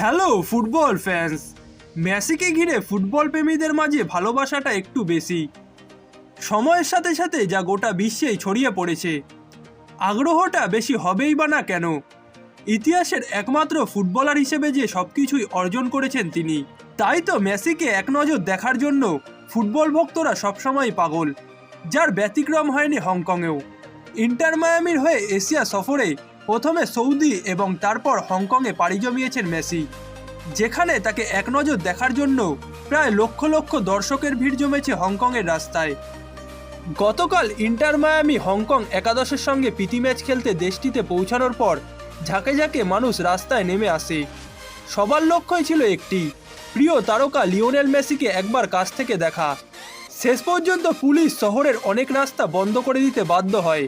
Hello, football fans. মেসিকে ঘিরে football প্রেমীদের মাঝে ভালোবাসাটা একটু বেশি। সময়ের সাথে সাথে যা গোটা বিশ্বেই ছড়িয়ে পড়েছে। আগ্রহটা বেশি হবেই বা না কেন? ইতিহাসের একমাত্র ফুটবলার হিসেবে যে সব কিছুই অর্জন করেছেন তিনি। তাই তো মেসিকে এক নজর দেখার জন্য ফুটবল ভক্তরা সবসময় পাগল, যার ব্যতিক্রম হয়নি হংকংয়েও। ইন্টার মায়ামির হয়ে এশিয়া সফরে প্রথমে সৌদি এবং তারপর হংকংয়ে পাড়ি জমিয়েছেন মেসি, যেখানে তাকে এক নজর দেখার জন্য প্রায় লক্ষ লক্ষ দর্শকের ভিড় জমেছে হংকংয়ের রাস্তায়। গতকাল ইন্টার মায়ামি হংকং একাদশের সঙ্গে প্রীতি ম্যাচ খেলতে দেশটিতে পৌঁছানোর পর ঝাঁকে ঝাঁকে মানুষ রাস্তায় নেমে আসে। সবার লক্ষ্যই ছিল একটি, প্রিয় তারকা লিওনেল মেসিকে একবার কাছ থেকে দেখা। শেষ পর্যন্ত পুলিশ শহরের অনেক রাস্তা বন্ধ করে দিতে বাধ্য হয়।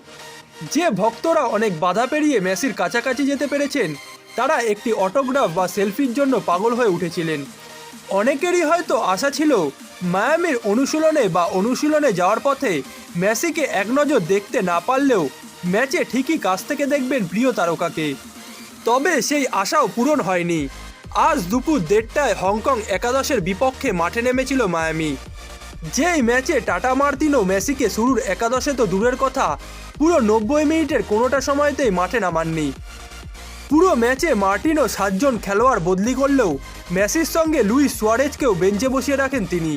যে ভক্তরা অনেক বাধা পেরিয়ে মেসির কাছাকাছি যেতে পেরেছেন, তারা একটি অটোগ্রাফ বা সেলফির জন্য পাগল হয়ে উঠেছিলেন। অনেকেরই হয়তো আশা ছিল, মায়ামির অনুশীলনে বা অনুশীলনে যাওয়ার পথে মেসিকে এক নজর দেখতে না পারলেও ম্যাচে ঠিকই কাছ থেকে দেখবেন প্রিয় তারকাকে। তবে সেই আশাও পূরণ হয়নি। আজ দুপুর দেড়টায় হংকং একাদশের বিপক্ষে মাঠে নেমেছিল মায়ামি। যেই ম্যাচে টাটা মার্তিনো মেসিকে শুরুর একাদশে তো দূরের কথা, পুরো নব্বই মিনিটের কোনোটা সময়তেই মাঠে নামাননি। পুরো ম্যাচে মার্টিনো সাতজন খেলোয়াড় বদলি করলেও মেসির সঙ্গে লুইস সুয়ারেজকেও বেঞ্চে বসিয়ে রাখেন তিনি।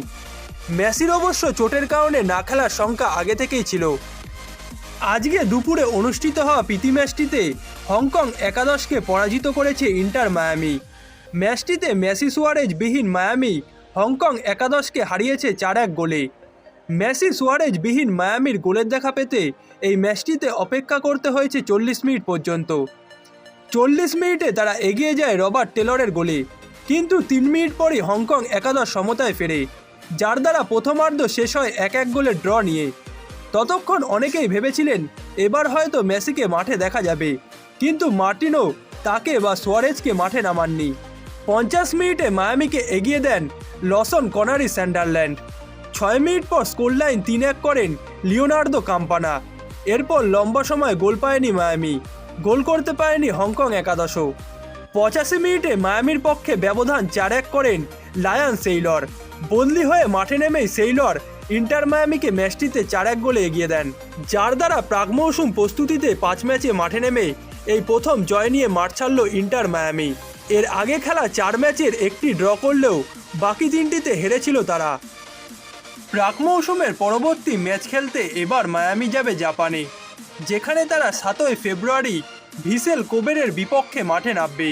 মেসির অবশ্য চোটের কারণে না খেলার সংখ্যা আগে থেকেই ছিল। আজকে দুপুরে অনুষ্ঠিত হওয়া প্রীতি ম্যাচটিতে হংকং একাদশকে পরাজিত করেছে ইন্টার মায়ামি। ম্যাচটিতে মেসি সুয়ারেজ বিহীন মায়ামি হংকং একাদশকে হারিয়েছে চার এক গোলে। মেসি সুয়ারেজ বিহীন মায়ামির গোলের দেখা পেতে এই ম্যাচটিতে অপেক্ষা করতে হয়েছে চল্লিশ মিনিট পর্যন্ত। চল্লিশ মিনিটে তারা এগিয়ে যায় রবার্ট টেলরের গোলে, কিন্তু তিন মিনিট পরই হংকং একাদশ সমতায় ফেরে, যার দ্বারা প্রথমার্ধ শেষ হয় এক এক গোলের ড্র নিয়ে। ততক্ষণ অনেকেই ভেবেছিলেন, এবার হয়তো মেসিকে মাঠে দেখা যাবে, কিন্তু মার্টিনো তাকে বা সোয়ারেজকে মাঠে নামাননি। পঞ্চাশ মিনিটে মায়ামিকে এগিয়ে দেন লসন কনারি স্যান্ডারল্যান্ড। ছয় মিনিট পর স্কোর লাইন তিন এক করেন লিওনার্দো কাম্পানা। এরপর লম্বা সময় গোল পায়নি মায়ামি। গোল করতে পারেনি হংকং একাদশও। পঁচাশি মিনিটে মায়ামির পক্ষে ব্যবধান চার এক করেন লায়ন সেইলর। বদলি হয়ে মাঠে নেমেই সেইলর ইন্টার মায়ামিকে ম্যাচটিতে চার এক গোলে এগিয়ে দেন। যার দ্বারা প্রাক মৌসুম প্রস্তুতিতে পাঁচ ম্যাচে মাঠে নেমে এই প্রথম জয় নিয়ে মাঠ ছাড়ল ইন্টার মায়ামি। এর আগে খেলা চার ম্যাচের একটি ড্র করলেও বাকি তিনটিতে হেরেছিল তারা। প্রাক মৌসুমের পরবর্তী ম্যাচ খেলতে এবার মায়ামি যাবে জাপানে, যেখানে তারা সাতই ফেব্রুয়ারি ভিসেল কোবেরের বিপক্ষে মাঠে নামবে।